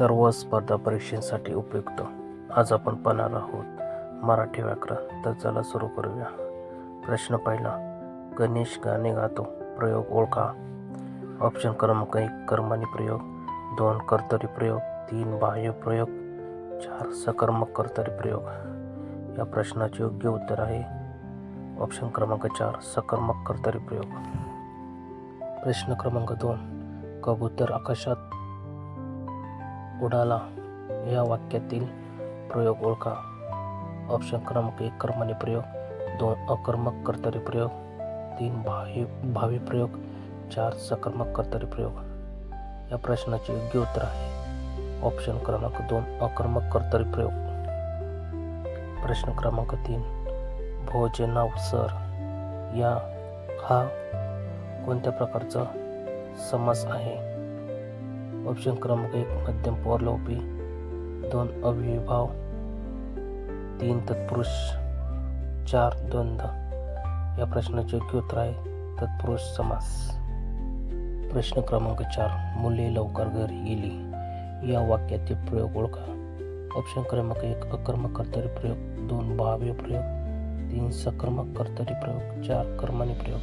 सर्व स्पर्धा परीक्षेसाठी उपयुक्त. आज आपण पाहणार आहोत मराठी व्याकरण. तर चला सुरू करूया. प्रश्न पहिला. गणेश गाणे गातो. प्रयोग ओळखा. ऑप्शन क्रमांक एक कर्मणी प्रयोग. दोन कर्तरी प्रयोग. तीन बाह्य प्रयोग. चार सकर्मक कर्तरी प्रयोग. या प्रश्नाचे योग्य उत्तर आहे. ऑप्शन क्रमांक चार सकर्मक कर्तरी प्रयोग. प्रश्न क्रमांक दोन. कबूतर आकाशात उडाला या वाक्यातील प्रयोग ओळखा? ऑप्शन क्रमांक एक कर्मणी प्रयोग. दोन अकर्मक कर्तरी प्रयोग. तीन भावी भावी प्रयोग. चार सकर्मक कर्तरी प्रयोग. या प्रश्नाचे योग्य उत्तर आहे. ऑप्शन क्रमांक दोन अकर्मक कर्तरी प्रयोग. प्रश्न क्रमांक तीन भोजनावसर या हा कोणत्या प्रकारचा समास आहे? ऑप्शन क्रमांक एक मध्यम पौरलोपी दोन अविभाव तीन तत्पुरुष चार द्वंद्व. या प्रश्नाचे योग्य उत्तर आहे तत्पुरुष समास. प्रश्न क्रमांक चार मुले लवकर घरी गेली. या वाक्यातील प्रयोग ओळखा. ऑप्शन क्रमांक एक अकर्मक कर्तरी प्रयोग दोन भाव्य प्रयोग तीन सकर्मक कर्तरी प्रयोग चार कर्माने प्रयोग.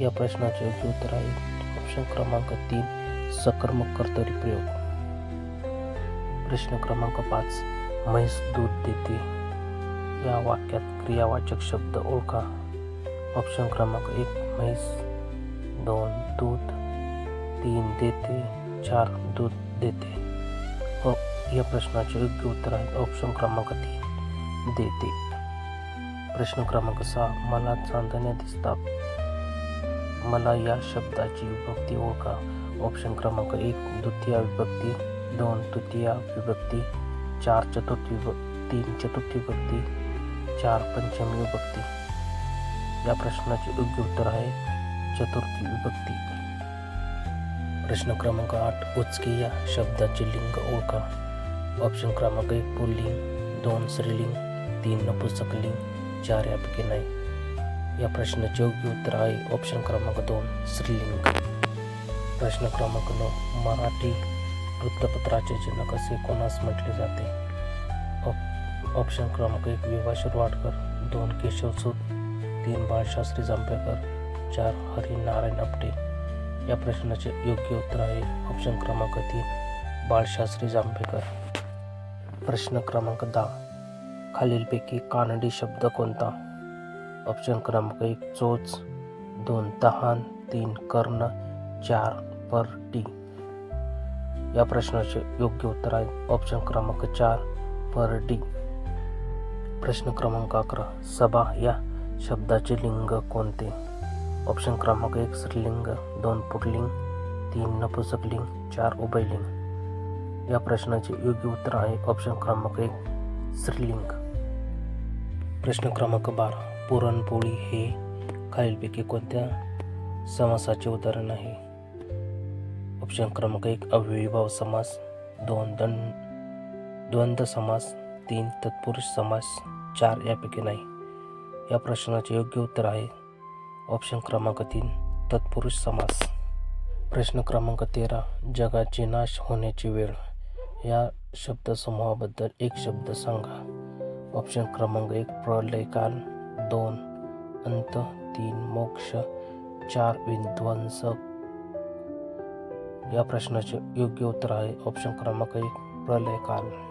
या प्रश्नाचे योग्य उत्तर आहे ऑप्शन क्रमांक तीन सकर्मक कर्तरी प्रयोग. प्रश्न क्रमांक पाच. म्हैस दूध देते. या वाक्यात क्रियावाचक शब्द ओळखा. ऑप्शन क्रमांक एक. म्हैस दोन दूध तीन देते चार दूध देते. व या प्रश्नाचे योग्य उत्तर आहे. ऑप्शन क्रमांक तीन. देते. प्रश्न क्रमांक सहा. मला चांदण्या दिसतात. मला या शब्दाची विभक्ती ओळखा. ऑप्शन क्रमांक एक द्वितीय विभक्ती दोन तृतीय विभक्ती चार चतुर्थ विभक्ती तीन चतुर्थ विभक्ती चार पंचमी विभक्ती. या प्रश्नाचे योग्य उत्तर आहे चतुर्थी विभक्ती. प्रश्न क्रमांक आठ उचकी या शब्दाचे लिंग ओळखा. ऑप्शन क्रमांक एक पुल्लिंग दोन स्त्रीलिंग तीन नपुसकलिंग चार यापैकी नाही. या प्रश्नाचे योग्य उत्तर आहे ऑप्शन क्रमांक दोन स्त्रीलिंग. प्रश्न क्रमांक नऊ मराठी वृत्तपत्राचे जनक असे कोणास म्हटले जाते? ऑप ऑप्शन क्रमांक एक विभा शिरवाडकर दोन केशव सूत तीन बाळशास्त्री जांभेकर चार हरिनारायण आपटे. या प्रश्नाचे योग्य उत्तर आहे ऑप्शन क्रमांक तीन बाळशास्त्री जांभेकर. प्रश्न क्रमांक दहा खालीलपैकी कानडी शब्द कोणता? ऑप्शन क्रमांक एक चोच दोन तहान तीन कर्ण चार पर डी. या प्रश्नाचे योग्य उत्तर आहे. ऑप्शन क्रमांक चार पर डी. प्रश्न क्रमांक अकरा सभा या शब्दाचे लिंग कोणते? ऑप्शन क्रमांक एक स्त्रीलिंग दोन पुटलिंग तीन नपुसकलिंग चार उभयलिंग. या प्रश्नाचे योग्य उत्तर आहे. ऑप्शन क्रमांक एक स्त्रीलिंग. प्रश्न क्रमांक बारा पुरणपोळी हे खालीलपैकी कोणत्या समासाचे उदाहरण आहे? ऑप्शन क्रमांक एक अव्ययीभाव समास दोन दं द्वंद्व समास तीन तत्पुरुष समास चार यापैकी नाही. या प्रश्नाचे योग्य उत्तर आहे. ऑप्शन क्रमांक तीन तत्पुरुष समास. प्रश्न क्रमांक तेरा जगाची नाश होण्याची वेळ. या शब्दसमूहाबद्दल एक शब्द सांगा. ऑप्शन क्रमांक एक प्रलयकाल दोन अंत. तीन मोक्ष. चार विध्वंसक. या प्रश्नाचे योग्य उत्तर आहे. ऑप्शन क्रमांक एक प्रलयकाल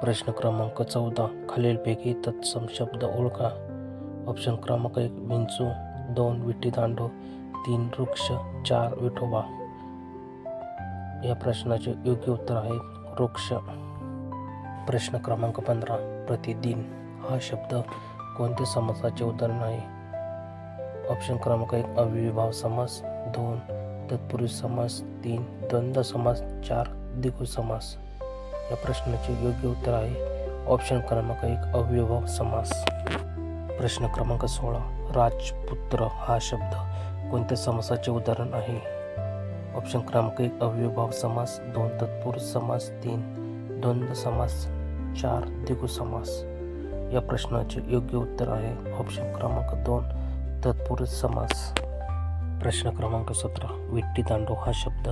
प्रश्न क्रमांक चौदा खालीलपैकी तत्सम शब्द ओळखा. ऑप्शन क्रमांक एक विंचू. दोन विटीदांडू तीन वृक्ष. चार विठोबा. या प्रश्नाचे योग्य उत्तर आहे वृक्ष. प्रश्न क्रमांक पंधरा प्रतिदिन. हा शब्द कोणत्या समासाचे उदाहरण आहे? ऑप्शन क्रमांक एक अविभाव समास. दोन तत्पुरुष समास तीन द्वंद्व समास चार द्विगु समास. या प्रश्नाचे योग्य उत्तर आहे ऑप्शन क्रमांक एक अव्ययभाव समास. प्रश्न क्रमांक सोळा राजपुत्र हा शब्द कोणत्या समासाचे उदाहरण आहे? ऑप्शन क्रमांक एक अव्ययभाव समास दोन तत्पुरुष समास तीन द्वंद्व समास चार द्विगु समास. या प्रश्नाचे योग्य उत्तर आहे ऑप्शन क्रमांक दोन तत्पुरुष समास. प्रश्न क्रमांक सतरा. विट्टी दांडू हा शब्द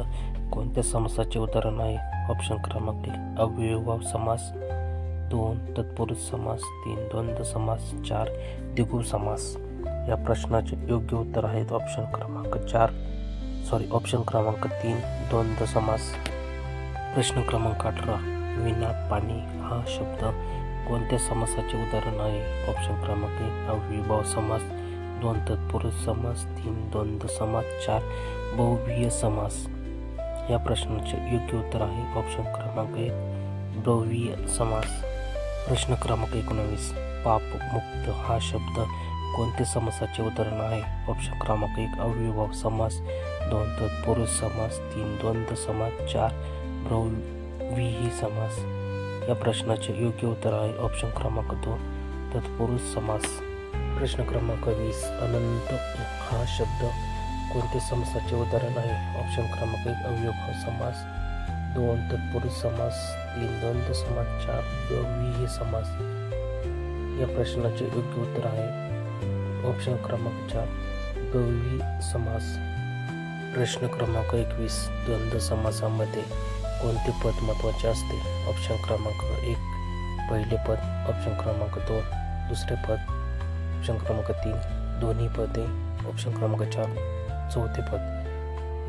कोणत्या समासाचे उदाहरण आहे? ऑप्शन क्रमांक एक अव्ययभाव समास. दोन तत्पुरुष समास. तीन द्वंद्व समास. चार द्विगु समास. या प्रश्नाचे योग्य उत्तर आहेत ऑप्शन क्रमांक चार. सॉरी ऑप्शन क्रमांक तीन द्वंद्व समास. प्रश्न क्रमांक अठरा. विना पाणी हा शब्द कोणत्या समासाचे उदाहरण आहे? ऑप्शन क्रमांक एक अव्ययभाव समास. दोन तत्पुरुष समास तीन द्वंद्व समास. चार बहुवीय समास या प्रश्नाचे योग्य उत्तर आहे ऑप्शन क्रमांक एक बहुव्रीही समास. प्रश्न क्रमांक एकोणावीस पाप मुक्त हा शब्द कोणत्या समासाचे उदाहरण आहे? ऑप्शन क्रमांक एक अव्ययभाव समास. दोन तत्पुरुष समास तीन द्वंद्व समास चार बहुव्रीही समास. या प्रश्नाचे योग्य उत्तर आहे ऑप्शन क्रमांक दोन तत्पुरुष समास. प्रश्न क्रमांक वीस अनंत हा शब्द कोणत्या समासाचे उदाहरण आहे? ऑप्शन क्रमांक एक अव्ययभाव समास. दोन तत्पुरुष समास. तीन द्वंद्व समास. चार द्विही समास. या प्रश्नाचे योग्य उत्तर आहे. ऑप्शन क्रमांक चार द्विही समास. प्रश्न क्रमांक एकवीस द्वंद्व समासामध्ये कोणते पद महत्त्वाचे असते? ऑप्शन क्रमांक एक पहिले पद. ऑप्शन क्रमांक दोन दुसरे पद. ऑप्शन क्रमांक तीन दोन्ही पदे ऑप्शन क्रमांक चार चौथे पद.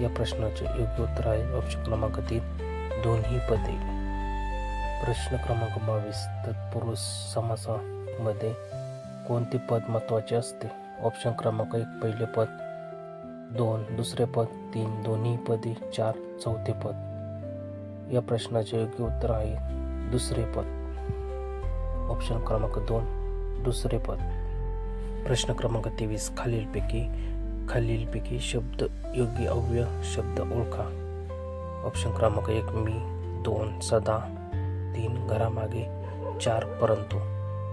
या प्रश्नाचे योग्य उत्तर आहे ऑप्शन क्रमांक तीन दोन्ही पदे. प्रश्न क्रमांक बावीस तत्पुरुष समासामध्ये कोणते पद महत्त्वाचे असते? ऑप्शन क्रमांक एक पहिले पद दोन दुसरे पद तीन दोन्ही पदे चार चौथे पद. या प्रश्नाचे योग्य उत्तर आहे दुसरे पद. ऑप्शन क्रमांक दोन दुसरे पद. प्रश्न क्रमांक तेवीस खालीलपैकी खालीलपैकी शब्द योग्य अव्यय शब्द ओळखा. ऑप्शन क्रमांक एक मी दोन सदा तीन घरामागे चार परंतु.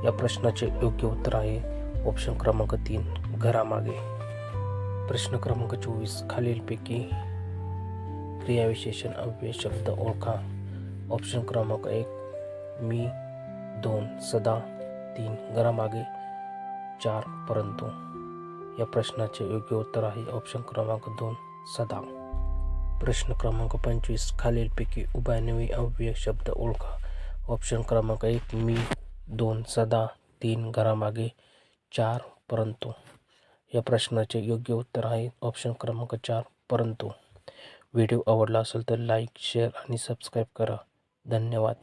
या प्रश्नाचे योग्य उत्तर आहे. ऑप्शन क्रमांक तीन घरामागे. प्रश्न क्रमांक चोवीस खालीलपैकी क्रियाविशेषण अव्यय शब्द ओळखा. ऑप्शन क्रमांक एक मी दोन सदा तीन घरामागे चार परंतु या प्रश्नाचे योग्य उत्तर आहे ऑप्शन क्रमांक दोन सदा प्रश्न क्रमांक पंचवीस खालीलपैकी उभयनवी अव्यय शब्द ओळखा. ऑप्शन क्रमांक एक मी दोन सदा तीन घरामागे चार परंतु. या प्रश्नाचे योग्य उत्तर आहे ऑप्शन क्रमांक चार परंतु. व्हिडिओ आवडला असेल तर लाईक शेअर आणि सबस्क्राईब करा. धन्यवाद.